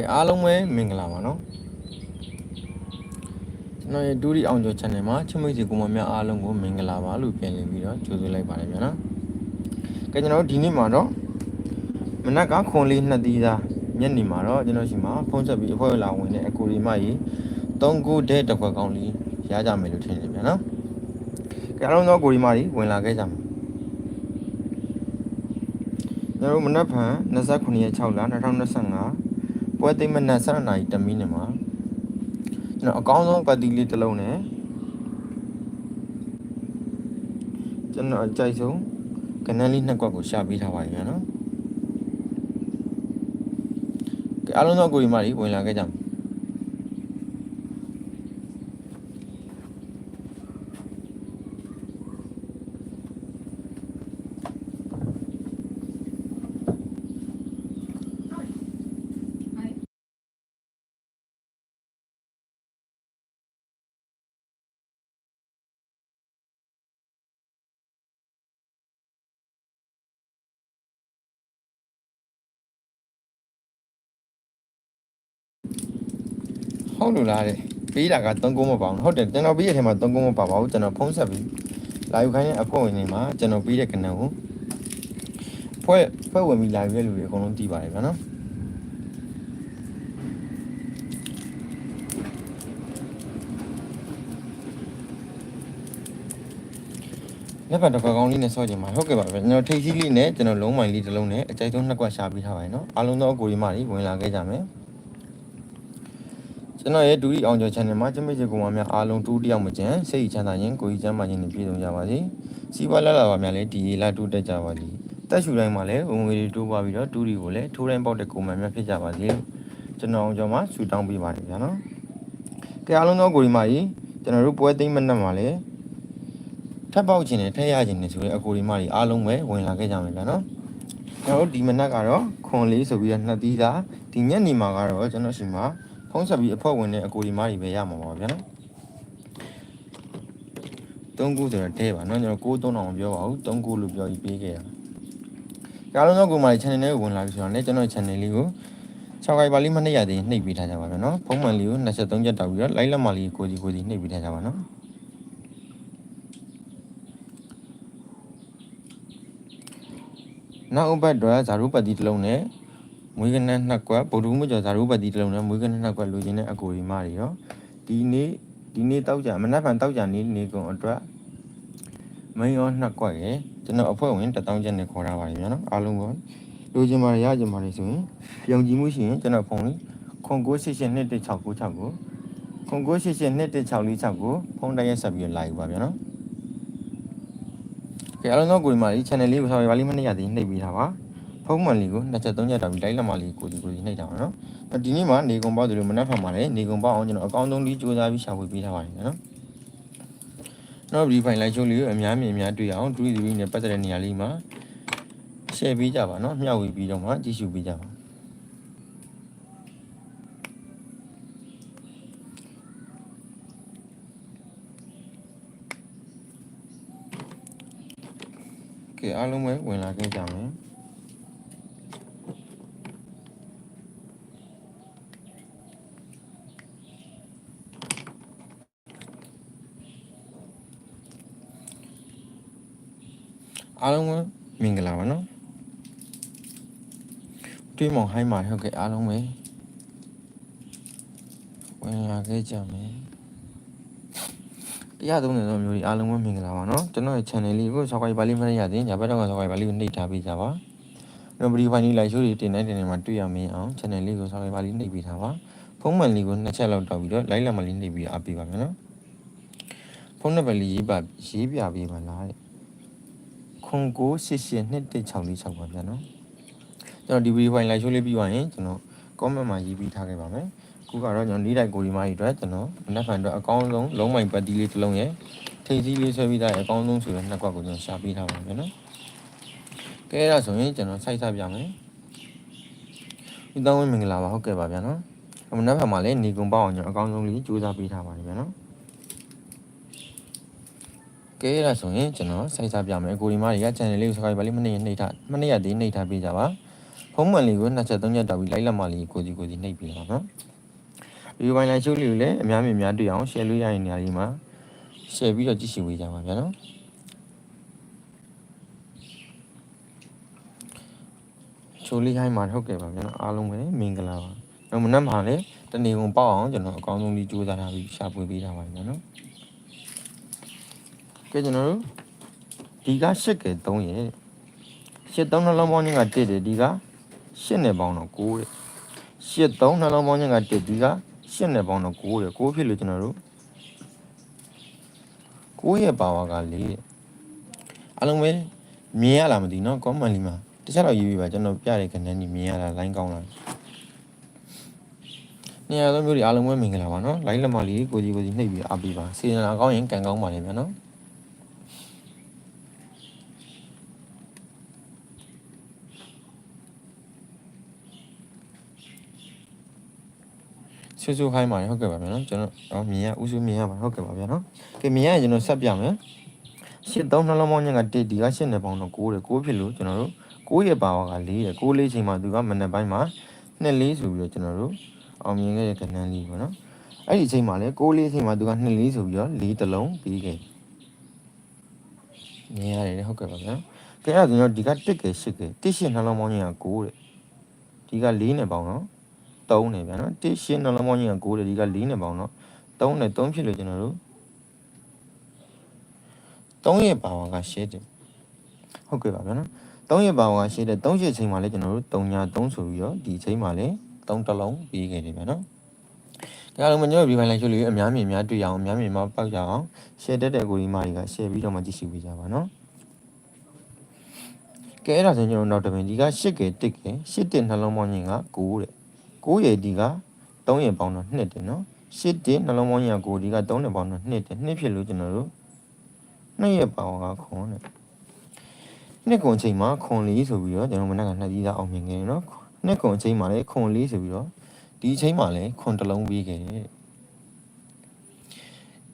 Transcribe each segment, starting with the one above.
ကဲအားလုံးပဲမင်္ဂလာပါနော်ကျွန်တော်ရဲ့ဒူရီအောင်ကျော် channel မှာချစ်မိတ်စီကိုမများအားလုံးကိုမင်္ဂလာပါလို့ပြန်လည်ပြီးတော့ကြိုဆိုလိုက်ပါတယ်ဗျာနော်ကဲကျွန်တော်ဒီနေ့မှာတော့မနက်ကခွန်လေးနှစ်သီးသားညနေမှာတော့ကျွန်တော်ရှိမှာဖုန်းဆက်ပြီးအဖွဲလာဝင်တဲ့အကူရီမကြီး၃ခုတဲ့တစ်ခွက်ကောင်းလေးရကြမယ်လို့ထင်တယ်ဗျာနော်ကဲအားလုံးသောအကူရီမကြီးဝင်လာခဲ့ကြမှာကျွန်တော်မနက်ဖြန်29ရက်6လ2025 ပွဲသိမ်းမနက်7:00နာရီတမီးနေမှာကျွန်တော်အကောင်းဆုံးပတ်တီလေးတစ်လုံးနဲ့ကျွန်တော်အကြိုက်ဆုံးကနန်းလေးနှစ်ကွက်ကိုရှာပေးထားပါရင်နော်ကဲအားလုံးသောကိုရီမကြီးဝင်လာခဲ့ကြမ ယ်ဟုတ်လို့လားတဲ့ပေးတာက3ကုန်းမပါဘူးဟုတ်တယ်ကျွန်တော်ပေးရတဲ့မှာ3ကုန်းမပါပါဘူးကျွန်တော်ဖုံးဆက်ပြီးလာယူခိုင်းတဲ့အဖို့ဝင်နေမှာကျွန်တော်ပေးတဲ့ကဏ္ဍကိုဖွဲ့ဖွဲ့ဝင်ပြီးလာယူတဲ့လူတွေအကုန်လုံးတည်ပါတယ်ဗျာနော်လက်ပတ်တစ်ခွက်ကောင်းလေးနဲ့ဆော့ကြည့်မှာဟုတ်ကဲ့ပါဗျာကျွန်တော်ထိတ်စီးလေးနဲ့ကျွန်တော်လုံးမိုင်လေးတစ်လုံးနဲ့အကြိုက်ဆုံးနှစ်ကွက်ရှာပေးထားပါတယ်နော်အားလုံးသောအကိုရီမတွေဝင်လာခဲ့ကြမယ် ကျွန်တော်ရဲ့ဒူရီအောင်ကျော် channel မှာကျမိတ်ချေကောင်မများအားလုံးတူတယောက်မကျန်စိတ်ချမ်းသာခြင်းကိုယ်ကြီးချမ်းသာခြင်းနဲ့ပြည့်စုံကြပါစေ။စီးပွားလာလာပါများလည်းဒီရေလာတူတက်ကြပါစေ။တက်ရှူတိုင်းမှာလည်းဝင်ငွေတွေတိုးပွားပြီးတော့တူရီကိုလည်းထိုးတိုင်းပေါက်တဲ့ကိုယ်မှများဖြစ်ကြပါစေလို့ကျွန်တော်အောင်ကျော်မှာဆူတောင်းပေးပါတယ်ဗျာနော်။ကဲအားလုံးသောကိုယ်ကြီးမကြီးကျွန်တော်တို့ပွဲသိမ်းမနှက်မှာလည်းထပ်ပေါက်ခြင်းနဲ့ထည့်ရခြင်းနဲ့ဆိုရင်အကိုဒီမကြီးအားလုံးပဲဝင်လာခဲ့ကြမယ်ဗျာနော်။ကျွန်တော်တို့ဒီမနက်ကတော့ခွန်လေးဆိုပြီးတော့နှစ်သီးသားဒီညနေမှာကတော့ကျွန်တော်ရှိမှာ ဖုံးဆက်ပြီးအဖေဝင်တဲ့အကိုဒီမားတွေပဲရမှာပါဗျာနော်၃ခုဆိုတော့တဲပါနော်ကျွန်တော်6 3အောင်ပြောပါဘူး3ခုလို့ပြောပြီးပေးခဲ့တာကားလုံးတော့ကိုမား channel လေးကိုဝင်လာပြီဆိုတော့လည်းကျွန်တော် channel လေးကို6ခိုင်ပါလိမနှိပ်ရသေးနှိပ်ပေးထားကြပါဗျာနော်ဖုံးမှန်လေးကို23ချက်တောက်ပြီးတော့လိုက်လက်မလေးကိုကြီးကိုကြီးနှိပ်ပေးထားကြပါနော်နောက်ဥပတ်တော့ဇာရုပတ်တီတစ်လုံးနဲ့ မွေးကနန်းနှစ်ကွက်ဗုဒ္ဓမကျော်ဇာရုပတ်တီတစ်လုံးနဲ့မွေးကနန်းနှစ်ကွက်လိုချင်တဲ့အကိုဒီမတွေရောဒီနေ့ဒီနေ့တောက်ကြမနက်ဖြန်တောက်ကြနေနေကုန်အတွက်မင်းရောနှစ်ကွက်ရယ်ကျွန်တော်အဖွဲ့ဝင်1000ကျပ်နဲ့ခေါ်ထားပါတယ်ဗျာနော်အားလုံးကလိုချင်ပါတယ်ရချင်ပါတယ်ဆိုရင်ပြုံကြည့်မှုရှိရင်ကျွန်တော်ဖုန်းလေးခွန်988216969ခွန်988216646ကိုဖုန်းတိုင်းရက်ဆက်ပြီးလာယူပါဗျာနော်ကဲအားလုံးတော့ကိုဒီမလေး channel လေးကိုဆော်ရပါလိမ့်မနေ့ရသေးနှိပ်ပြီးထားပါဖုံး မှန်လေးကိုနှစ်ချက်သုံးချက်တောင်ပြီးလိုက်လက်မလေးကိုဒီကိုဒီနှိပ်တာပါနော်။ဒီနေ့မှာနေကုံပေါက်တယ်လို့မနှက်ဖန်ပါလေနေကုံပေါက်အောင်ကျွန်တော်အကောင်းဆုံးလေးစူးစမ်းပြီးရှာဖွေပေးထားပါတယ်နော်။နောက်ဒီဖိုင်လိုက်ချိုးလေးကိုအများမြင်အများတွေ့အောင်တူရီတူရီနဲ့ပတ်သက်တဲ့နေရာလေးမှာ share ပေးကြပါနော်မျှဝေပြီးတော့မှကြည့်ရှုပေးကြပါကဲအားလုံးပဲဝင်လာခဲ့ကြမယ် အားလုံးပဲမင်္ဂလာပါနော်တွေးမောင်ဟိုင်းမှာဟုတ်ကဲ့အားလုံးပဲဝင်လာခဲ့ကြမယ်တရားသုံးနေသောမျိုးကြီးအားလုံးပဲမင်္ဂလာပါနော်ကျွန်တော်ရဲ့ channel လေးကို subscribe ပါလိမ့်မရသေးညာဘက်တော့ subscribe ပါလိမ့်ကိုနှိပ်ထားပေးကြပါနော်ဗီဒီယိုဖိုင်လေးလိုက်ရှိုးတွေတင်နေတင်နေမှာတွေ့ရမင်းအောင် channel လေးကို subscribe ပါလိမ့်နှိပ်ပေးထားပါဖုန်းမှန်လေးကိုနှစ်ချက်လောက်တောက်ပြီးတော့ like လက်မလေးနှိပ်ပြီးအားပေးပါမယ်နော်ဖုန်းနံပါတ်လေးရေးပါရေးပြပေးပါလားတဲ့ ခွန်ကိုရှစ်ရှစ်နှစ်တစ်6လေး6ပါဗျာနော်ကျွန်တော်ဒီဗီဒီယိုဖိုင်လိုက်ရှိုးလေးပြီးသွားရင်ကျွန်တော် comment မှာရေးပြီးထားခဲ့ပါမယ်ခုကတော့ကျွန်တော်နေ့တိုင်းကိုဒီမားကြီးအတွက်ကျွန်တော်မနက်ဖြန်အတွက်အကောင်းဆုံးလုံးမိုင်ပတ်တီးလေးတစ်လုံးရယ်ထိပ်သီးလေးဆွဲပြီးသားရယ်အကောင်းဆုံးဆိုတဲ့နှစ်ကွက်ကိုကျွန်တော်ရှာပေးထားပါမယ်နော်ကဲအဲ့ဒါဆိုရင်ကျွန်တော်စိုက်စားပြမယ်ဒီတောင်းဝင်မင်္ဂလာပါဟုတ်ကဲ့ပါဗျာနော်မနက်ဖြန်မှာလည်းနေကုန်ပေါ့အောင်ကျွန်တော်အကောင်းဆုံးလေးကြိုးစားပေးထားပါတယ်ဗျာနော် ကဲအဲ့ဒါဆိုရင်ကျွန်တော်စိုက်စားပြမယ်ကိုဒီမားတွေက channel လေးကို subscribe ပါလိမ့်မနေနှိပ်ထားမနေရသေးနှိပ်ထားပေးကြပါဖုံးမှန်လေးကိုနှစ်ချက်သုံးချက်တောက်ပြီးလိုက်လက်မလေးကိုကိုစီကိုစီနှိပ်ပြီးတော့နော်ဗီဒီယိုပိုင်းလိုက်ရှုပ်လေးကိုလည်းအများမြင်များတွေ့အောင် share လို့ရရင်နေရာလေးမှာ share ပြီးတော့ကြည့်ရှုပေးကြပါဗျာနော်ချိုလေးဟိုင်းမှာဟုတ်ကဲ့ပါဗျာနော်အားလုံးပဲမင်္ဂလာပါတော့မနက်မှာလည်းတနေကုန်ပေါ့အောင်ကျွန်တော်အကောင်းဆုံးလေးကြိုးစားထားပြီးရှာဖွေပေးထားပါဗျာနော် ကဲကျွန်တော်တို့ဒီက၈ကဲ3ရဲ့၈3နှလုံးပေါင်းခြင်းက1တယ်ဒီက၈နဲ့ပေါင်းတော့9တဲ့၈3နှလုံးပေါင်းခြင်းက1ဒီက၈နဲ့ပေါင်းတော့9တဲ့9ဖြစ်လို့ကျွန်တော်တို့9ရဲ့ပါဝါက4တဲ့အားလုံးပဲမြင်ရလားမသိနော် comment လေးမှာတခြားတော့ရေးပြပါကျွန်တော်ပြတဲ့ခဏနေမြင်ရတာ line ကောင်းလားနေရာသောမျိုးတွေအားလုံးပဲမင်္ဂလာပါနော် line လက်မလေးကိုကြီးကိုကြီးနှိပ်ပြီးအားပေးပါစေတနာကောင်းရင်ကံကောင်းပါလိမ့်မယ်နော် ဆူဆူဟိုင်းပါဟုတ်ကဲ့ပါဗျာနော်ကျွန်တော်တော့မြင်ရဥစုမြင်ရပါဟုတ်ကဲ့ပါဗျာနော်ကဲမြင်ရရင်ကျွန်တော်ဆက်ပြမယ်ရှစ်သုံးနှလုံးပေါင်းညက1ဒီကရှစ်နဲ့ပေါင်းတော့9တယ်9ဖြစ်လို့ကျွန်တော်တို့9ရဲ့ပါဝါက4တယ်9လေးချိန်မှာသူကမနက်ပိုင်းမှာ2လေးဆိုပြီးတော့ကျွန်တော်တို့အောင်မြင်ခဲ့တဲ့ကဏ္ဍလေးပေါ့နော်အဲ့ဒီချိန်မှာလေ6လေးချိန်မှာသူက2လေးဆိုပြီးတော့4တလုံးပြီးခဲ့မြင်ရတယ်ဟုတ်ကဲ့ပါဗျာကဲအဲ့ဒါကျွန်တော်ဒီက1ကဲ8ကဲ1ရှစ်နှလုံးပေါင်းညက9တဲ့ဒီက4နဲ့ပေါင်းတော့ 3နဲ့ဗျာနော်1ရှင်းနှလုံးပေါင်းကြီးက9တယ်ဒီက4နဲ့ပေါင်းတော့3နဲ့3ဖြစ်လို့ကျွန်တော်တို့3ရဲ့ပါဝါက8တယ်ဟုတ်ကဲ့ပါဗျာနော်3ရဲ့ပါဝါက8တယ်3ရှစ်ချိန်မှာလည်းကျွန်တော်တို့3ညာ3ဆိုပြီးတော့ဒီချိန်မှာလည်း3တစ်လုံးပြီးခဲ့တယ်ဗျာနော်ဒါလုံးမညောဒီပိုင်းလိုက်ရှုလို့အများမြင်များတွေ့ရအောင်အများမြင်များပောက်ကြအောင် share တက်တဲ့ကိုဒီမာတွေက share ပြီးတော့မှကြည့်ရှုပေးကြပါနော်ကဲအဲ့ဒါဆိုကျွန်တော်နောက်တစ်ပင်ဒီက8ကဲ1ကဲ8တက်နှလုံးပေါင်းကြီးက9တဲ့ 9ရဲ့ဒီက3ရဲ့ပေါင်းတော့2တယ်နော်8တဲ့နှလုံးပေါင်းကြီးက9ဒီက3နဲ့ပေါင်းတော့2တယ်2ဖြစ်လို့ကျွန်တော်တို့2ရဲ့ပေါင်းကခွန်တဲ့နှစ်ခွန်ချိန်မှာခွန်လေးဆိုပြီးတော့ကျွန်တော်မနက်ကနှစ်ကြီးသားအောင်မြင်ခဲ့နော်နှစ်ခွန်ချိန်မှာလည်းခွန်လေးဆိုပြီးတော့ဒီချိန်မှာလည်းခွန်တစ်လုံးပြီးခဲ့တယ်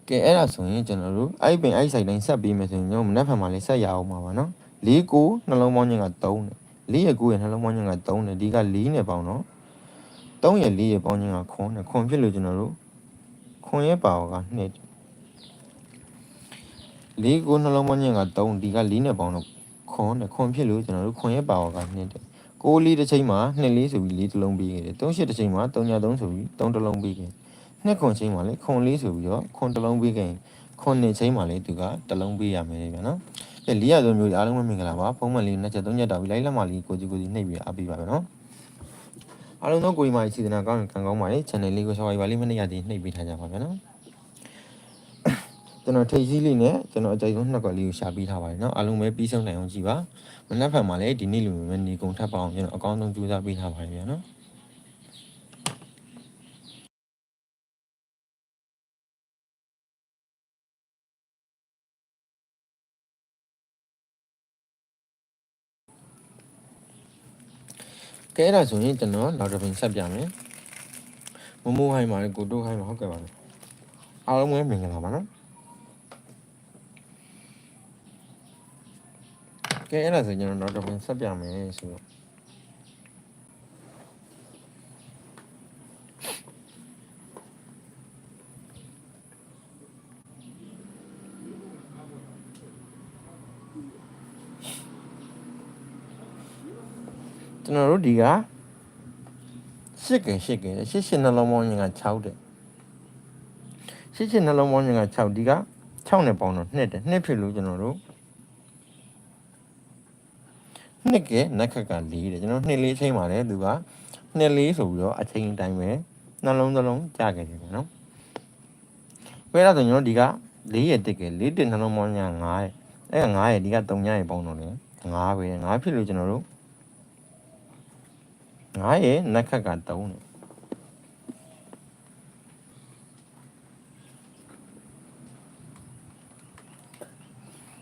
ကဲအဲ့ဒါဆိုရင်ကျွန်တော်တို့အဲ့ပင်အဲ့ဆိုင်တိုင်းဆက်ပြီးမယ်ဆိုရင်ကျွန်တော်မနက်ဖြန်မှာလည်းဆက်ရအောင်ပါပါနော်၄ကိုနှလုံးပေါင်းခြင်းက3နဲ့၄ရဲ့9ရဲ့နှလုံးပေါင်းခြင်းက3နဲ့ဒီက4နဲ့ပေါင်းတော့ 3ရဲ့4ရဲ့ပေါင်းခြင်းကခွန်နဲ့ခွန်ဖြစ်လို့ကျွန်တော်တို့ခွန်ရဲ့ပါဝါက2လေးကိုနှလုံးပေါင်းခြင်းက3ဒီက4နဲ့ပေါင်းတော့ခွန်နဲ့ခွန်ဖြစ်လို့ကျွန်တော်တို့ခွန်ရဲ့ပါဝါက2တဲ့6လေးတစ်ချိန်မှာ2လေးဆိုပြီး4တစ်လုံးပြီးခဲ့တယ်3ရှစ်တစ်ချိန်မှာ3ည3ဆိုပြီး3တစ်လုံးပြီးခဲ့နှစ်ခွန်ချိန်မှာလေခွန်လေးဆိုပြီးတော့ခွန်တစ်လုံးပြီးခဲ့ရင်ခွန်နှစ်ချိန်မှာလေသူကတစ်လုံးပြီးရမယ်လေဗျာနော်ကဲလေးရသောမျိုးအားလုံးပဲမင်္ဂလာပါဖုန်းမလေးနှစ်ချက်သုံးချက်တောက်ပြီးလိုက်လက်မလေးကိုကြီးကိုကြီးနှိပ်ပြီးအားပေးပါပဲနော် အားလုံးသောကိုရီမာစီစဉ်တာကောင်းရင်ခံကောင်းပါလေ channel လေးကို subscribe ပါလေးမနေ့ကတည်းနှိပ်ပေးထားကြပါဗျာနော်ကျွန်တော်ထိတ်စည်းလေးနဲ့ကျွန်တော်အကြိုက်ဆုံးနှစ်ကွက်လေးကိုရှာပေးထားပါတယ်နော်အားလုံးပဲပြီးဆုံးနိုင်အောင်ကြည့်ပါမနှက်ဖန်မှာလည်းဒီနေ့လိုမျိုးနေကုန်ထပ်ပါအောင်ကျွန်တော်အကောင်းဆုံးကြိုးစားပေးထားပါတယ်ဗျာနော် ကဲအဲ့ဒါဆိုရင်ကျွန်တော်နောက်တစ်ပင်ဆက်ပြမယ်မမိုးဟိုင်းမှာကိုတိုးဟိုင်းမှာဟုတ်ကဲ့ပါအားလုံးပဲမင်္ဂလာပါနော်ကဲအဲ့ဒါဆိုကျွန်တော်နောက်တစ်ပင်ဆက်ပြမယ်ဆိုတော့ ကျွန်တော်တို့ဒီကရှစ်ကင်ရှစ်ကင်ရှစ်ရှစ်နှလုံးပေါင်းရင်က6တဲ့ရှစ်ရှစ်နှလုံးပေါင်းရင်က6ဒီက6နဲ့ပေါင်းတော့2တဲ့2ဖြစ်လို့ကျွန်တော်တို့နှစ်ကနက်ခက်က4တဲ့ကျွန်တော်နှစ်လေးချိန်ပါတယ်သူကနှစ်လေးဆိုပြီးတော့အချိန်တိုင်းပဲနှလုံးသလုံးကြာခဲ့တယ်နော်ဘယ်တော့ဆိုကျွန်တော်ဒီက4ရဲ့တစ်က4တစ်နှလုံးပေါင်းညာ9ရဲ့အဲ့က9ရဲ့ဒီက3ညရဲ့ပေါင်းတော့လေ9ပဲ9ဖြစ်လို့ကျွန်တော်တို့ 9ရဲ့နက်ခက်က3နဲ့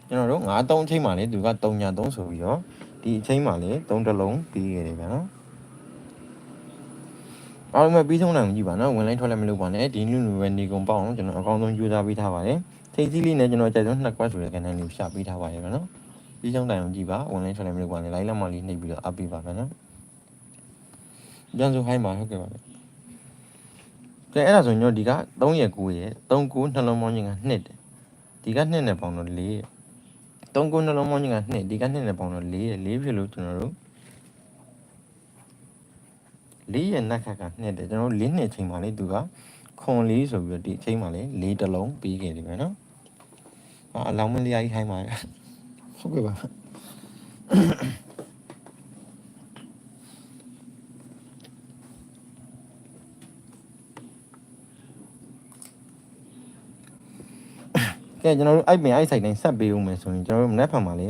ကျွန်တော်တို့9 3အချိန်မှလေသူက3ညာ3ဆိုပြီးတော့ဒီအချိန်မှလေ3တလုံးပြီးခဲ့တယ်ဗျာနော်အားလုံးပဲပြီးဆုံးနိုင်ကြည့်ပါနော်ဝင်လိုက်ထွက်လိုက်မလုပ်ပါနဲ့ဒီနုနုပဲနေကုန်ပေါ့အောင်ကျွန်တော်အကောင်းဆုံးကြိုးစားပေးထားပါတယ်ထိတ်သီးလေးနဲ့ကျွန်တော်ကြိုက်ဆုံးနှစ်ကွက်ဆိုတဲ့ကန်တန်းလေးရှာပေးထားပါတယ်ဗျာနော်ပြီးဆုံးနိုင်အောင်ကြည့်ပါဝင်လိုက်ထွက်လိုက်မလုပ်ပါနဲ့လိုက်လက်မလေးနှိပ်ပြီးတော့အပ်ပေးပါဗျာနော် ပြန်စုဟိုင်းပါဟုတ်ကဲ့ပါဗျကဲအဲ့ဒါဆိုရင်ကျွန်တော်ဒီက3ရက်9ရက်3 9နှလုံးပေါင်းခြင်းက2တယ်ဒီက2နဲ့ပေါင်းတော့4ရက်3 9နှလုံးပေါင်းခြင်းက2ဒီက2နဲ့ပေါင်းတော့4ရက်4ဖြစ်လို့ကျွန်တော်တို့4ရက်နက်ခတ်က2တယ်ကျွန်တော်တို့4နှစ်ချိန်ပါလေသူကခွန်လေးဆိုပြီးတော့ဒီအချိန်မှာလေ၄တလုံးပြီးခဲ့တယ်ပဲနော်ဟာအလောင်းမလေးကြီးဟိုင်းပါဟုတ်ကဲ့ပါ ကဲကျွန်တော်တို့အိုက်ပင်အိုက်ဆိုင်တိုင်းဆက်ပေးဦးမယ်ဆိုရင်ကျွန်တော်တို့မနေ့ဖန်ပါလေ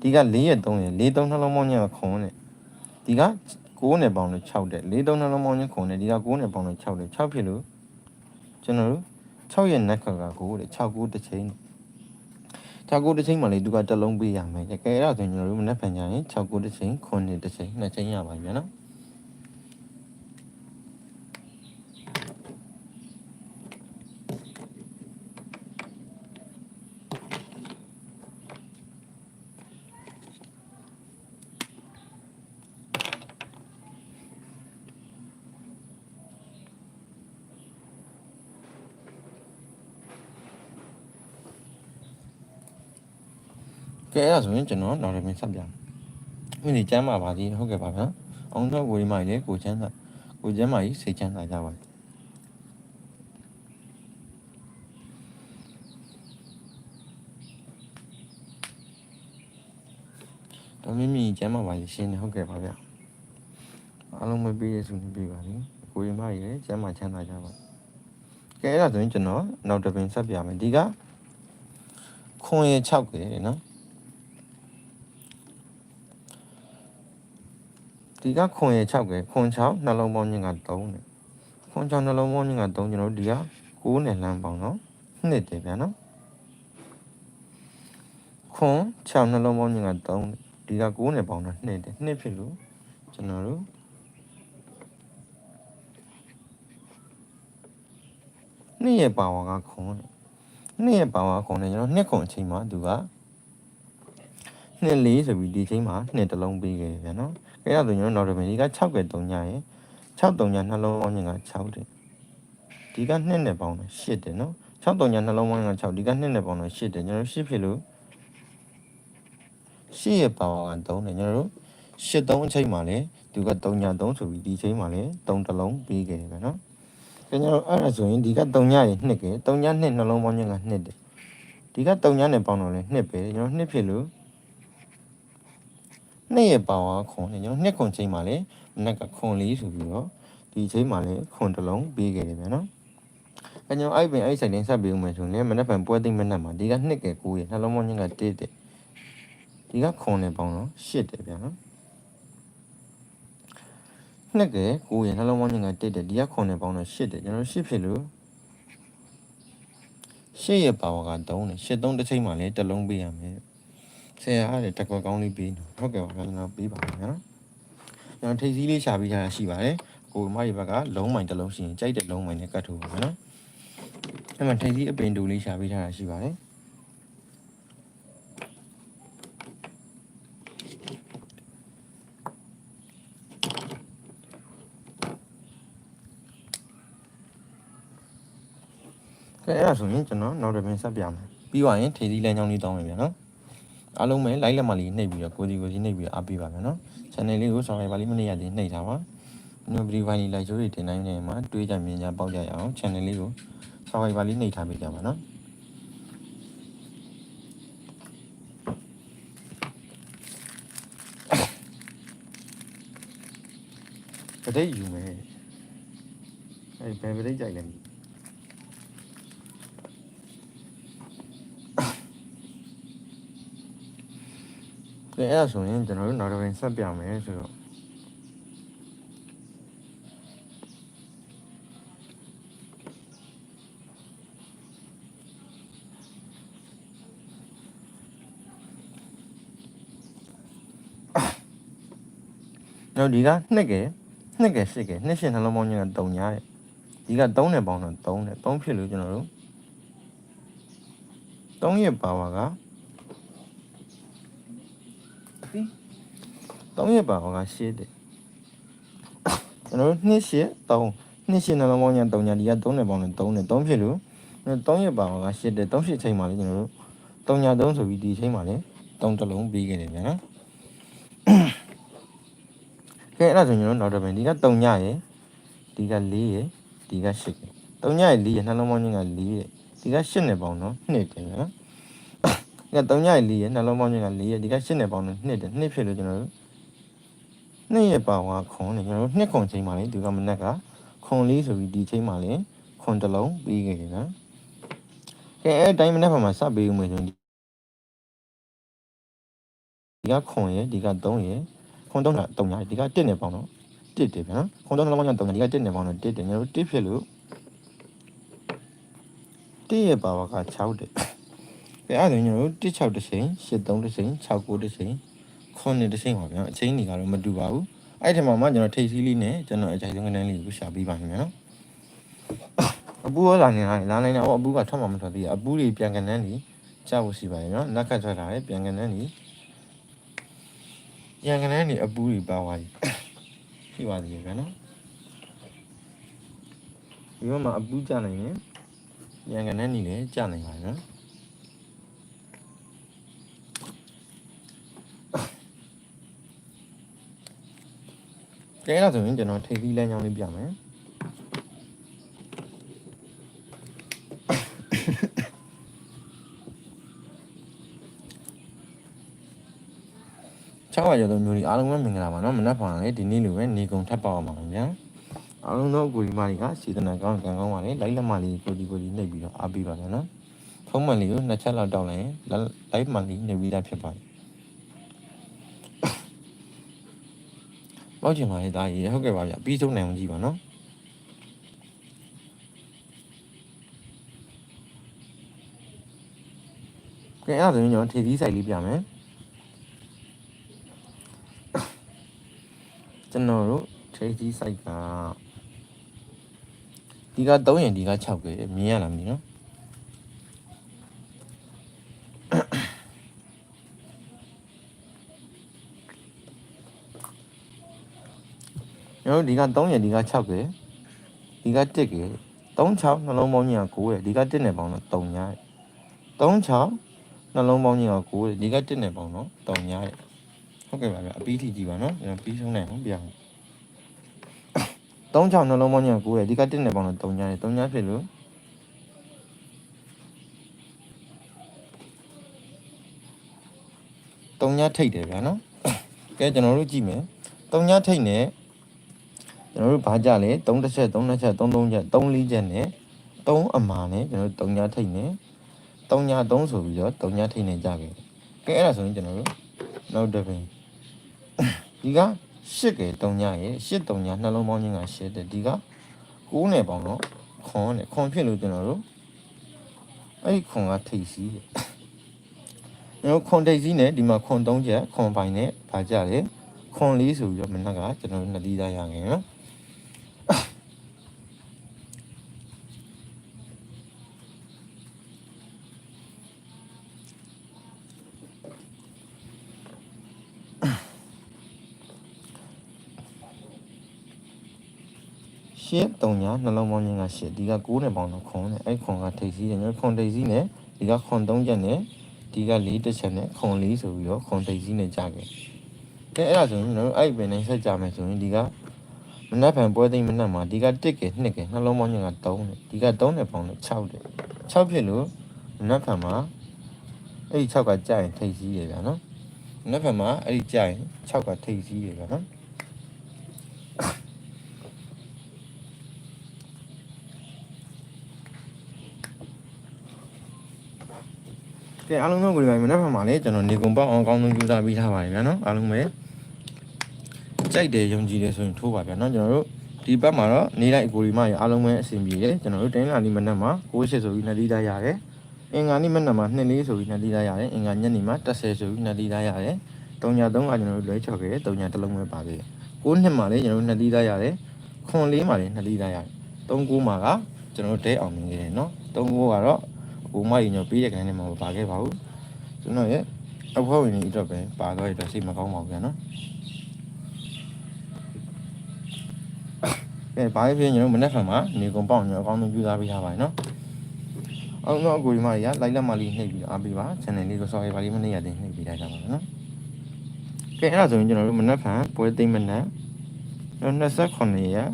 ဒီက4ရက်3ရက်4 3နှလုံးပေါင်းညခွန်နဲ့ဒီက9နဲ့ပေါင်းလို့6တဲ့4 3နှလုံးပေါင်းညခွန်နဲ့ဒီက9နဲ့ပေါင်းလို့6တဲ့6ဖြစ်လို့ကျွန်တော်တို့6ရက်နက်ခါက9တဲ့6 9တစ်ချိန်6 9တစ်ချိန်မှလေသူကတစ်လုံးပေးရမယ်ကဲအဲ့ဒါဆိုရင်ကျွန်တော်တို့မနေ့ဖန်ကြရင်6 9တစ်ချိန်9နှစ်တစ်ချိန်နှစ်ချိန်ရပါပြီနော် ကဲ အဲ့ဒါဆိုရင်ကျွန်တော်နောက်တစ်မင်းဆက်ပြမယ်။မိနေကျမ်းပါပါသေးဟုတ်ကဲ့ပါဗျာ။အောင်တော့ကိုဒီမိုင်လေကိုချမ်းသာကိုချမ်းမကြီးစိတ်ချမ်းသာကြပါစေ။တော်မင်းမီကျမ်းပါပါရှင်းနေဟုတ်ကဲ့ပါဗျာ။အားလုံးမပြီးရစုနေပြီပါလေ။ကိုရင်မကြီးလေကျမ်းမာချမ်းသာကြပါ။ကဲအဲ့ဒါဆိုရင်ကျွန်တော်နောက်တစ်ပင်ဆက်ပြမယ်။ဒီကခွန်ရ6ကလေးနော် ဒီကခွန်ရ6ကဲခွန်6နှလုံးပေါင်းခြင်းက3နဲ့ခွန်6နှလုံးပေါင်းခြင်းက3ကျွန်တော်တို့ဒီက9နဲ့လမ်းပေါင်းနော်နှစ်တယ်ဗျာနော်ခွန်6နှလုံးပေါင်းခြင်းက3နဲ့ဒီက9နဲ့ပေါင်းတော့နှစ်တယ်နှစ်ဖြစ်လို့ကျွန်တော်တို့နှစ်ရဲ့ပါဝါကခွန်နဲ့နှစ်ရဲ့ပါဝါခွန်နဲ့ကျွန်တော်နှစ်ခွန်အချိန်မှာသူကနှစ်လေးဆိုပြီးဒီချိန်မှာနှစ်တစ်လုံးပေးခဲ့တယ်ဗျာနော် ကဲအဲ့ဒါဆိုကျွန်တော်နောက်တစ်ပင်ဒီက6ကဲ3ညရင်6 3ညနှလုံးပေါင်းခြင်းက6တယ်ဒီက2နဲ့ပေါင်းတော့8တယ်နော်6 3ညနှလုံးပေါင်းခြင်းက6ဒီက2နဲ့ပေါင်းတော့8တယ်ကျွန်တော်8ဖြစ်လို့8ရဲ့ပါဝါက3တယ်ကျွန်တော်တို့8 3အချိန်မှာလေသူက3ည3ဆိုပြီးဒီချိန်မှာလေ3တစ်လုံးပြီးခဲ့တယ်ပဲနော်ကျွန်တော်အဲ့ဒါဆိုရင်ဒီက3ညရင်2ကဲ3ည2နှလုံးပေါင်းခြင်းက2တယ်ဒီက3ညနဲ့ပေါင်းတော့လေ2ပဲကျွန်တော်2ဖြစ်လို့ နှစ်ရဲ့ပါဝါခွန်နေကျွန်တော်နှစ်ခွန်ချိန်မှာလေမနက်ကခွန်လေးဆိုပြီးတော့ဒီချိန်မှာလေခွန်တစ်လုံးပေးခဲ့တယ်ဗျာနော်အဲကျွန်တော်အဲ့ပင်အဲ့ဆိုင်တိုင်းဆက်ပေးဦးမယ်ဆိုရင်လည်းမနက်ဖြန်ပွဲသိမ့်မနက်မှာဒီကနှစ်က9ရဲ့နှလုံးပေါင်းချင်းက1တဲ့ဒီကခွန်နဲ့ပေါင်းတော့8တယ်ဗျာနော်နှစ်က9ရဲ့နှလုံးပေါင်းချင်းက1တဲ့ဒီကခွန်နဲ့ပေါင်းတော့8တယ်ကျွန်တော်8ဖြစ်လို့8ရဲ့ပါဝါက3တယ်8 3တစ်ချိန်မှာလေတစ်လုံးပေးရမယ် ဆရာအားတက်ကွက်ကောင်းလေးပေးနော်ဟုတ်ကဲ့ပါကျွန်တော်ပေးပါမယ်နော်ကျွန်တော်ထိပ်စည်းလေးရှာပေးထားတာရှိပါတယ်ကိုမကြီးဘက်ကလုံးမိုင်တစ်လုံးရှိရင်ကြိုက်တဲ့လုံးမိုင်နဲ့ကတ်ထိုးပါမယ်နော်အဲ့မှာထိပ်စည်းအပင်တူလေးရှာပေးထားတာရှိပါတယ်ကဲအဲ့ဒါဆိုရင်ကျွန်တော်နောက်တစ်ပင်ဆက်ပြမယ်ပြီးသွားရင်ထိပ်စည်းလမ်းကြောင်းလေးတောင်းမယ်ဗျာနော် အားလုံးပဲ like လက်မလေးနှိပ်ပြီးတော့ကိုစီကိုစီနှိပ်ပြီးတော့အားပေးပါမယ်နော် channel လေးကို subscribe လေးမနေရသေးနှိပ်ထားပါကျွန်တော် video file လေး like ချိုးတွေတင်တိုင်းနေမှာတွေးကြမြင်ကြပေါက်ကြရအောင် channel လေးကို subscribe လေးနှိပ်ထားပေးကြပါနော်ပဒိတ်ယူမယ်အဲ့ဘယ်ပဒိတ်ကြိုက်လဲ အဲ့ဒါဆိုရင်ကျွန်တော်တို့နောက်တစ်ပိုင်းဆက်ပြမယ်ဆိုတော့တော့ဒီကနှစ်ကဲနှစ်ကဲရှစ်ကဲနှစ်ရှင်းနှလုံးပေါင်းခြင်းက3ညာတဲ့ဒီက3နဲ့ပေါင်းတော့3နဲ့3ဖြစ်လို့ကျွန်တော်တို့3ရဲ့ပါဝါက 3ရဲ့ပါဝါက8တဲ့ကျွန်တော်တို့2ရှစ်3 2ရှစ်နှလုံးပေါင်းညာ3ညာဒီက3နဲ့ပေါင်းနဲ့3နဲ့3ဖြစ်လို့3ရက်ပါက8တဲ့3ရှစ်ချိန်မှာလေကျွန်တော်တို့3ညာ3ဆိုပြီးဒီချိန်မှာလေ3တစ်လုံးပြီးခဲ့တယ်ဗျာနော်ကဲအဲ့ဒါဆိုကျွန်တော်နောက်တစ်ပင်ဒီက3ညရယ်ဒီက4ရယ်ဒီက8ရယ်3ညရယ်4ရယ်နှလုံးပေါင်းညာက4ရယ်ဒီက8နဲ့ပေါင်းတော့2တယ်ဗျာနော်ဒီက3ညရယ်4ရယ်နှလုံးပေါင်းညာက4ရယ်ဒီက8နဲ့ပေါင်းတော့2တယ်2ဖြစ်လို့ကျွန်တော်တို့ 2ရက်ပါကခွန်တယ်ကျွန်တော်တို့2ခွန်ချိန်ပါလေဒီကမနက်ကခွန်လေးဆိုပြီးဒီချိန်ပါလေခွန်တစ်လုံးပြီးခဲ့တယ်နော်ကဲအဲ့တိုင်းမနက်မှာစပေးဦးမယ်ဆိုရင်ဒီကခွန်ရယ်ဒီက3ရယ်ခွန်3က3ညာဒီက1နဲ့ပေါင်းတော့1တယ်ဗျာနော်ခွန်3နှလုံးပေါင်းညာ3ညာဒီက1နဲ့ပေါင်းတော့1တယ်ကျွန်တော်တို့1ဖြစ်လို့1ရဲ့ပါဝါက6တယ်ကဲအဲ့ဒါကျွန်တော်တို့1 6တစ်ချိန်8 3တစ်ချိန်6 9တစ်ချိန် ခွန်တစ်ချိန်ပါဗျာအချိန်တွေကတော့မတူပါဘူးအဲ့ဒီမှာမှကျွန်တော်ထိတ်စည်းလေးနဲ့ကျွန်တော်အကြိုက်ဆုံးကနန်းလေးကိုရှာပေးပါမယ်နော်အပူရောလာနေတာလာနေတာဟောအပူကထွက်မှမထွက်သေးဘူးအပူတွေပြန်ကနန်းနေကြောက်ဖို့ရှိပါရဲ့နော်နက်ခတ်ထွက်တာလေပြန်ကနန်းနေပြန်ကနန်းနေအပူတွေပါသွားပြီရှိပါသေးရဲ့ဗျာနော်ဒီမှာအပူကြနိုင်ရင်ပြန်ကနန်းနေလေကြနိုင်ပါရဲ့နော် ကဲအဲ့ဒါဆိုရင်ကျွန်တော်ထိပ်သီးလမ်းကြောင်းလေးပြမယ်ချောင်းပါကျော်တို့မျိုးဒီအားလုံးပဲမင်္ဂလာပါနော်မနက်ဖြန်လေဒီနေ့လိုပဲနေကုန်ထပ်ပါအောင်ပါဗျာအားလုံးသောကိုဒီမလေးကစေတနာကောင်းကံကောင်းပါလေလိုက်လက်မလေးကိုဒီကိုဒီနှိပ်ပြီးတော့အားပေးပါမယ်နော်ဖုန်းမလေးကိုနှစ်ချက်လောက်တောက်လိုက်ရင်လိုက်မလေးနှိပ်ပြီးသားဖြစ်ပါတယ် ပေါက်ချင်ပါလေဒါကြီးဟုတ်ကဲ့ပါဗျပြီးဆုံးနိုင်အောင်ကြည့်ပါနော်ကဲအဲ့ဒါဆိုရင်ကျွန်တော်ထေသီးဆိုင်လေးပြမယ်ကျွန်တော်တို့ထေသီးဆိုင်ကဒီက3ရင်ဒီက6ပဲမြင်ရလားမသိနော် ကျွန်တော်တို့ဒီက3ရင်ဒီက6ပဲဒီက1က36နှလုံးပေါင်းကြီးက9ရဲ့ဒီက1နဲ့ပေါင်းတော့3ညာရဲ့36နှလုံးပေါင်းကြီးက9ရဲ့ဒီက1နဲ့ပေါင်းတော့3ညာရဲ့ဟုတ်ကဲ့ပါဗျအပီးထိကြည့်ပါနော်ကျွန်တော်ပြီးဆုံးနိုင်အောင်ပြအောင်36နှလုံးပေါင်းကြီးက9ရဲ့ဒီက1နဲ့ပေါင်းတော့3ညာရဲ့3ညာဖြစ်လို့3ညာထိတ်တယ်ဗျာနော်ကဲကျွန်တော်တို့ကြည့်မယ်3ညာထိတ်နဲ့ ကျွန်တော်တို့ဘာကြလဲ3တစ်ချက်3နှစ်ချက်3 3ချက်3 4ချက်နဲ့3အမာနဲ့ကျွန်တော်တို့3ညာထိတ်နဲ့3ညာ3ဆိုပြီးတော့3ညာထိတ်နဲ့ကြခဲ့ကဲအဲ့ဒါဆိုရင်ကျွန်တော်တို့နောက်တစ်ပင်ဒီက8ကဲ3ညာရဲ့8 3ညာနှလုံးပေါင်းခြင်းက8တဲ့ဒီက9နဲ့ပေါင်းတော့ခွန်နဲ့ခွန်ဖြစ်လို့ကျွန်တော်တို့အဲ့ဒီခွန်ကထိတ်စီးတယ်ကျွန်တော်ခွန်ထိတ်စီးနဲ့ဒီမှာခွန်3ချက်ခွန်ပိုင်းနဲ့ဗာကြတယ်ခွန်လေးဆိုပြီးတော့မနက်ကကျွန်တော်တို့နှစ်သီးသားရငယ်နော် ရှစ်တုံညာနှလုံးပေါင်းခြင်းကရှစ်ဒီက9နဲ့ပေါင်းတော့ခွန်နဲ့အဲ့ခွန်ကထိပ်စီးတယ်ကျွန်တော်ခွန်ထိပ်စီးနဲ့ဒီကခွန်3ချက်နဲ့ဒီက4တစ်ချက်နဲ့ခွန်4ဆိုပြီးတော့ခွန်ထိပ်စီးနဲ့ကြခဲ့ကဲအဲ့ဒါဆိုရင်ကျွန်တော်တို့အဲ့ပင်နဲ့ဆက်ကြမယ်ဆိုရင်ဒီကမနက်ဖြန်ပွဲသိမ်းမနက်မှာဒီက1က2ကနှလုံးပေါင်းခြင်းက3နဲ့ဒီက3နဲ့ပေါင်းတော့6တဲ့6ဖြစ်လို့မနက်ဖြန်မှာအဲ့ဒီ6ကကြရင်ထိပ်စီးရဗျာနော်မနက်ဖြန်မှာအဲ့ဒီကြရင်6ကထိပ်စီးရဗျာနော် ကဲအားလုံးသောကိုယ်တိုင်မနက်ဖြန်မှာလေကျွန်တော်နေကုန်ပေါက်အောင်အကောင်းဆုံးကြိုးစားပြီးထားပါတယ်ဗျာနော်အားလုံးပဲကြိုက်တယ်ယုံကြည်တယ်ဆိုရင်ထိုးပါဗျာနော်ကျွန်တော်တို့ဒီဘက်မှာတော့နေလိုက်ကိုဒီမရအားလုံးပဲအဆင်ပြေတယ်ကျွန်တော်တို့တင်းလာနီမနက်မှာ6ရှစ်ဆိုပြီး2လီတာရတယ်အင်္ဂါနေ့မနက်မှာ2လေးဆိုပြီး2လီတာရတယ်အင်္ဂါညနေမှာ10ဆိုပြီး2လီတာရတယ်3ည3ကကျွန်တော်တို့လွဲချော်ခဲ့တယ်3ညတစ်လုံးပဲပါသေးတယ်9နှစ်မှာလေကျွန်တော်တို့2လီတာရတယ်ခွန်လေးမှာလေ2လီတာရတယ်3 9မှာကကျွန်တော်တို့တဲအောင်မြင်ခဲ့တယ်နော်3 9ကတော့ ဟိုမကြီးညောပေးတဲ့ခိုင်းနေမှာမပါခဲ့ပါဘူးကျွန်တော်ရဲ့အဖွဲ့ဝင်တွေအတွက်ပဲပါတော့ရတော့စိတ်မကောင်းပါဘူးဗျာနော်ကဲဘာဖြစ်ကျွန်တော်မနေ့ကမှနေကုန်ပေါအောင်ကျွန်တော်အကောင်းဆုံးပြုစားပေးထားပါတယ်နော်အောင်တော့အကူဒီမကြီးကလိုက်လက်မလေးနှိပ်ပြီးအားပေးပါ channel လေးကို sorry ပါလေးမနှိပ်ရသေးနှိပ်ပေးလိုက်ကြပါမယ်နော်ကဲအဲ့ဒါဆိုရင်ကျွန်တော်တို့မနေ့ကပွဲသိမ့်မနေ့29ရက်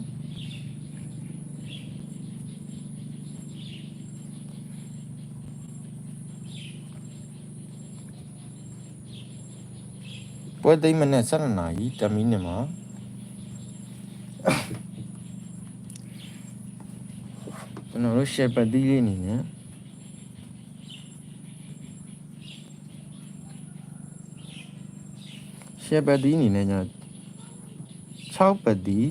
ပွဲသိမ့်မနေ့7နာရီ10မိနစ်မှာကျွန်တော်တို့ share ပတ်သီးလေးအနေနဲ့ရှယ်ပတ်သီးအနေနဲ့ကျွန်တော်6ပတ်သီး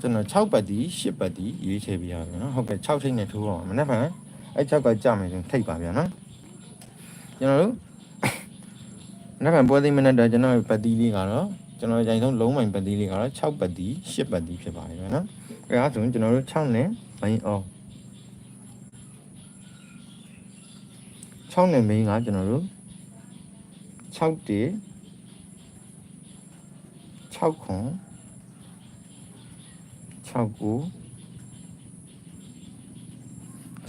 ကျွန်တော်6ပတ်သီး10ပတ်သီးရွေးချယ်ပြရမယ်နော်ဟုတ်ကဲ့6ထိပ်နဲ့ထိုးအောင်မနေ့ကအဲ့6ကကြာမယ်ဆိုရင်ထိပ်ပါဗျာနော်ကျွန်တော်တို့မ နေ့ကပွဲသိမ်းမနေ့တော့ကျွန်တော်ပတ်သီးလေးကတော့ကျွန်တော်ကြိုင်ဆုံးလုံးမိုင်ပတ်သီးလေးကတော့6ပတ်သီး10ပတ်သီးဖြစ်ပါတယ်ဗျာနော်အဲဒါဆိုရင်ကျွန်တော်တို့6နဲ့ဘိုင်းအောင်6နဲ့မင်းကကျွန်တော်တို့6တေ6ခွန်6ကို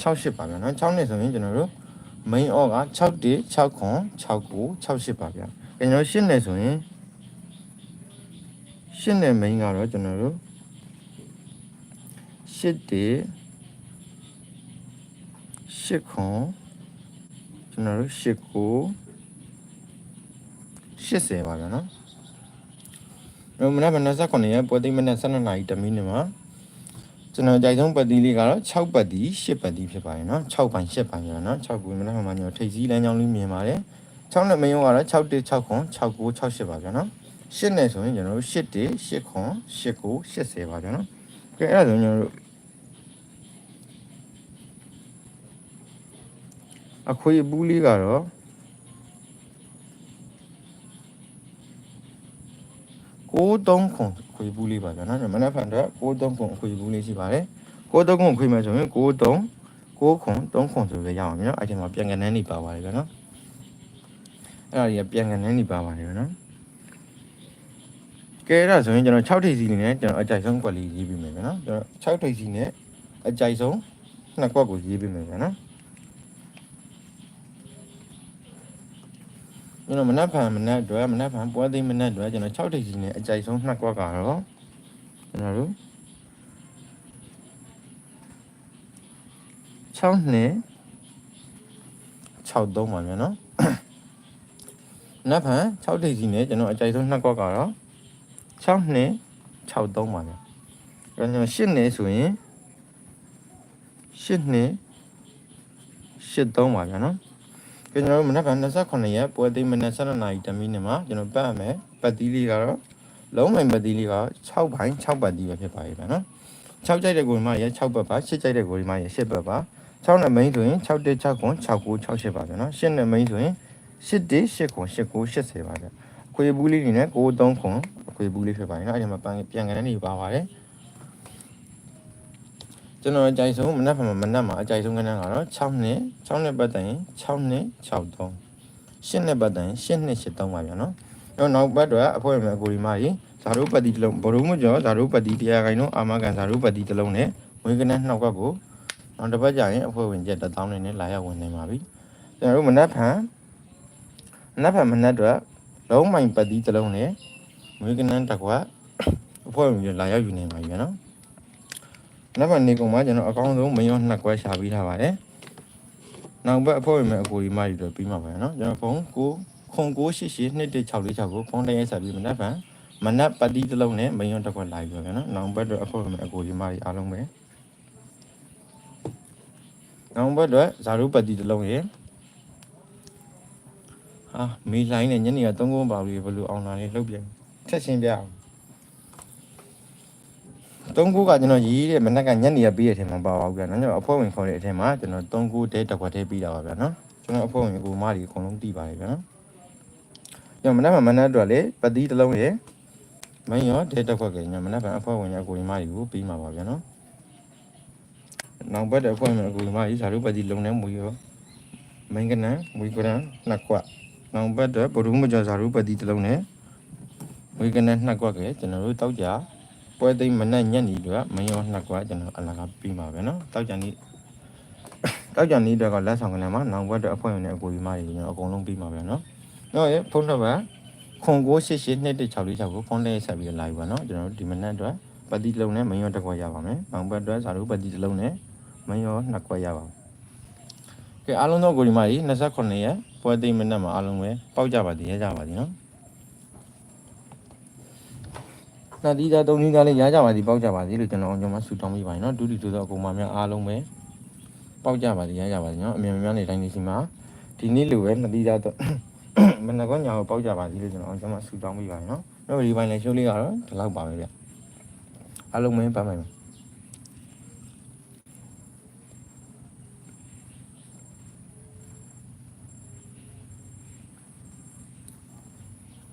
68ပါဗျာနော်6နဲ့ဆိုရင်ကျွန်တော်တို့ main org က6တေ6ခွန်6ကို68ပါဗျာကျွန်တော်8နဲ့ဆိုရင်8နဲ့ main ကတော့ကျွန်တော်တို့8တေ8ခွန်ကျွန်တော်တို့8ကို80ပါဗျာနော်။မနက်မနက်9ရက်ပွဲသိမ်းမနက်12နာရီတမိနစ်မှာ ကျွန်တော်ကြိုက်ဆုံးပတ်တီးလေးကတော့6ပတ်တီး10ပတ်တီးဖြစ်ပါတယ်နော်6ပိုင်း10ပိုင်းရနော်6ကိုမနက်မှာညောထိပ်စည်းလမ်းကြောင်းလေးမြင်ပါတယ်6နဲ့မယုံကတော့6တေ6ခွန်6ကို68ပါဗျာနော်10နဲ့ဆိုရင်ကျွန်တော်တို့10တေ10ခွန်10ကို80ပါဗျာနော်ကဲအဲ့ဒါဆိုကျွန်တော်တို့အခွေပူးလေးကတော့63ခွန်ခွေဘူးလေးပါဗျာနော်မနက်ဖြန်တော့63ခွန်ခွေဘူးလေးရှိပါတယ်63ခွန်ခွေမယ်ဆိုရင်63 6ခွန်3ခွန်ဆိုပဲရအောင်နော်အဲ့ဒီမှာပြန်ကန်နှန်းနေပါပါတယ်ဗျာနော်အဲ့ဒါကြီးပြန်ကန်နှန်းနေပါပါတယ်ဗျာနော်ကဲအဲ့ဒါဆိုရင်ကျွန်တော်6ထိပ်စီနေနဲ့ကျွန်တော်အကြိုက်ဆုံးကွက်လေးရေးပေးမယ်ဗျာနော်ကျွန်တော်6ထိပ်စီနဲ့အကြိုက်ဆုံးနှစ်ကွက်ကိုရေးပေးမယ်ဗျာနော် ကျွန်တော်မနက်ဖြန်မနက်အတွက်မနက်ဖြန်ပွဲသိမ်းမနက်အတွက်ကျွန်တော်6ထိပ်စီနဲ့အကြိုက်ဆုံးနှစ်ကွက်ကတော့ကျွန်တော်တို့6နှစ်63ပါမြန်နော်နက်ဖန်6ထိပ်စီနဲ့ကျွန်တော်အကြိုက်ဆုံးနှစ်ကွက်ကတော့6နှစ်63ပါမြန်ကျွန်တော်8နှစ်ဆိုရင်8နှစ်83ပါမြန်နော် ကျွန်တော်တို့မနက်ဖြန်28ရက်ပွဲသိမ်းမနက်7နာရီတမိနစ်မှာကျွန်တော်ပတ်ရမယ်ပတ်သီးလေးကတော့လုံးမိုင်ပတ်သီးလေးက6ပိုင်း6ပတ်သီးပဲဖြစ်ပါရဲ့ဗျာနော်6ကြိုက်တဲ့ကိုဒီမှာရ6ပတ်ပါ8ကြိုက်တဲ့ကိုဒီမှာရ8ပတ်ပါ6နဲ့ main ဆိုရင်6တက်6ခွန်6ကို68ပါဗျာနော်8နဲ့ main ဆိုရင်8တက်8ခွန်8ကို80ပါဗျာအခွေဘူးလေးနေနဲ့6 3ခွန်အခွေဘူးလေးဖြစ်ပါရဲ့နော်အဲ့ဒီမှာပြန်ကန်နေပါပါတယ် ကျွန်တော်အကြိုက်ဆုံးမနက်ဖြန်မနက်မှာအကြိုက်ဆုံးကဏ္ဍကတော့6နှစ်6နှစ်ပတ်တိုင်6နှစ်63 8နှစ်ပတ်တိုင်8နှစ်83ပါဗျာနော်တော့နောက်ပတ်တော့အဖွဲ့မဲ့အကိုဒီမကြီးဇာရုပတ်တီတစ်လုံးဘရုံးမကျော်ဇာရုပတ်တီတရားခိုင်တော့အာမကန်ဇာရုပတ်တီတစ်လုံးနဲ့ဝင်းကနန်းနှောက်ကပ်ကိုနောက်တစ်ပတ်ကျရင်အဖွဲ့ဝင်ချက်1000နဲ့နဲ့လာရောက်ဝင်နိုင်ပါပြီကျွန်တော်တို့မနက်ဖြန်မနက်ဖြန်မနက်တော့လုံးမိုင်ပတ်တီတစ်လုံးနဲ့ဝင်းကနန်းတစ်ခွက်အဖွဲ့ဝင်လာရောက်ယူနိုင်ပါပြီနော် နောက်မှနေကုန်မှာကျွန်တော်အကောင်းဆုံးမယောနှစ်ကွက်ရှာပြီးထားပါတယ်။နောက်ဘက်အဖို့ရမယ်အကိုဒီမကြီးတော့ပြီးမှာပါနော်။ကျွန်တော်ဖုန်းကိုခွန်988 2166ကိုဖုန်းတိုင်းရိုက်ဆက်ပြီးမနက်ဖြန်မနက်ပတိတစ်လုံးနဲ့မယောတစ်ခွက်လာပြီးပါနော်။နောက်ဘက်တော့အဖို့ရမယ်အကိုဒီမကြီးအားလုံးပဲ။နောက်ဘက်တော့ဇာရုပတိတစ်လုံးရဲ့ဟာမီလိုင်းနဲ့ညနေကသုံးကုန်းပါလို့ဘယ်လိုအောင်လာလဲလှုပ်ပြန်ထက်ရှင်းပြအောင် သုံးခုကကျွန်တော်ရေးတဲ့မနက်ကညနေရပြီးတဲ့အထင်မှာပါပါဘူးဗျာနော်ကျွန်တော်အဖွဲ့ဝင်ခေါ်တဲ့အထင်မှာကျွန်တော်သုံးခုတဲတစ်ခွက်တဲပြီးတာပါဗျာနော်ကျွန်တော်အဖွဲ့ဝင်ကိုမကြီးအကုန်လုံးတီးပါတယ်ဗျာနော်ကျွန်တော်မနက်မှမနက်တော့လေပတိတစ်လုံးရယ်မင်းရောတဲတစ်ခွက်ကညမနက်မှအဖွဲ့ဝင်ရကိုကြီးမကြီးကိုပြီးမှာပါဗျာနော်နောက်ဘက်တဲ့အဖွဲ့ဝင်ကိုကြီးမကြီးဇာတုပတိလုံးနဲ့မူရောမင်းကနန်မူကရန်နှစ်ခွက်နောက်ဘက်တဲ့ဘုရုမကျော်ဇာတုပတိတစ်လုံးနဲ့မူကနန်နှစ်ခွက်ကကျွန်တော်တို့တောက်ကြ ပွဲသိမ်းမနဲ့ညက်နေတွေကမယောနှစ်ကွာကျွန်တော်အလကားပြီးပါပဲနော်တောက်ကြနေတောက်ကြနေတွေကလက်ဆောင်ကနေမှာနောင်ဘွက်တော့အဖွဲ့ဝင်နဲ့အကူကြီးမတွေကျွန်တော်အကုန်လုံးပြီးပါပဲနော်နော်ရေဖုန်းတော့ပါခွန်ကိုရှစ်ရှစ်နှစ်တစ်6လေး6ကိုဖုန်းလေးဆက်ပြီးလာပြီပါနော်ကျွန်တော်တို့ဒီမနက်အတွက်ပတိလုံးနဲ့မယောတစ်ခွက်ရပါမယ်နောင်ဘွက်အတွက်ဇာတို့ပတိတစ်လုံးနဲ့မယောနှစ်ခွက်ရပါမယ်ကဲအားလုံးသောကိုကြီးမကြီး29ရက်ပွဲသိမ်းမနက်မှာအားလုံးပဲပေါက်ကြပါသေးရကြပါသေးနော် နာဒီသားသုံးဒီသားလေးရကြပါသည်ပေါက်ကြပါသည်လို့ကျွန်တော်အောင်ကျွန်မဆူတောင်းပေးပါရင်နော်ဒုတိဆိုတော့အကုန်မများအားလုံးပဲပေါက်ကြပါသည်ရကြပါသည်နော်အမြင်များနေတိုင်းနေစီမှာဒီနေ့လိုပဲနာဒီသားတော့မနက်ကောညာကိုပေါက်ကြပါသည်လို့ကျွန်တော်အောင်ကျွန်မဆူတောင်းပေးပါရင်နော်တော့ဒီပိုင်းလေးရှိုးလေးကတော့ဒီလောက်ပါပဲဗျအားလုံးပဲပတ်မယ်